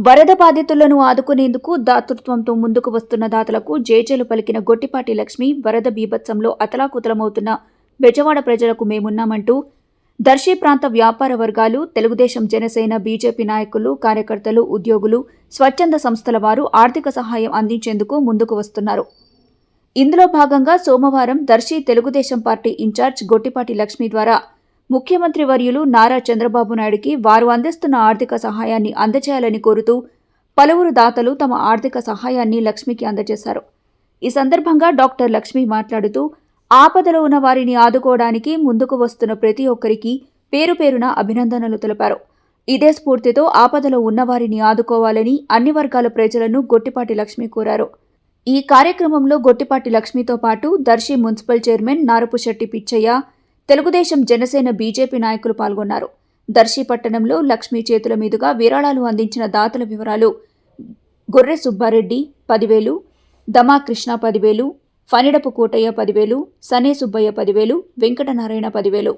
వరద బాధితులను ఆదుకునేందుకు దాతృత్వంతో ముందుకు వస్తున్న దాతలకు జేజేలు పలికిన గొట్టిపాటి లక్ష్మి వరద బీభత్సంలో అతలాకుతలమవుతున్న బెజవాడ ప్రజలకు మేమున్నామంటూ దర్శి ప్రాంత వ్యాపార వర్గాలు తెలుగుదేశం జనసేన బీజేపీ నాయకులు కార్యకర్తలు ఉద్యోగులు స్వచ్ఛంద సంస్థల వారు ఆర్థిక సహాయం అందించేందుకు ముందుకు వస్తున్నారు. ఇందులో భాగంగా సోమవారం దర్శి తెలుగుదేశం పార్టీ ఇన్ఛార్జ్ గొట్టిపాటి లక్ష్మి ద్వారా ముఖ్యమంత్రి వర్యులు నారా చంద్రబాబు నాయుడికి వారు అందిస్తున్న ఆర్థిక సహాయాన్ని అందజేయాలని కోరుతూ పలువురు దాతలు తమ ఆర్థిక సహాయాన్ని లక్ష్మికి అందజేశారు. ఈ సందర్భంగా డాక్టర్ లక్ష్మి మాట్లాడుతూ ఆపదలో ఉన్న వారిని ఆదుకోవడానికి ముందుకు వస్తున్న ప్రతి ఒక్కరికి పేరు పేరున అభినందనలు తెలిపారు. ఇదే స్ఫూర్తితో ఆపదలో ఉన్నవారిని ఆదుకోవాలని అన్ని వర్గాల ప్రజలను గొట్టిపాటి లక్ష్మి కోరారు. ఈ కార్యక్రమంలో గొట్టిపాటి లక్ష్మితో పాటు Darsi municipal chairman Narapusetti Pichaiah Telugu Desam Janasena BJP నాయకులు పాల్గొన్నారు. దర్శి పట్టణంలో లక్ష్మీ చేతుల మీదుగా విరాళాలు అందించిన దాతల వివరాలు గొర్రె సుబ్బారెడ్డి పదివేలు దమా కృష్ణ పదివేలు ఫనిడపు కోటయ్య పదివేలు సనే సుబ్బయ్య పదివేలు వెంకటనారాయణ పదివేలు.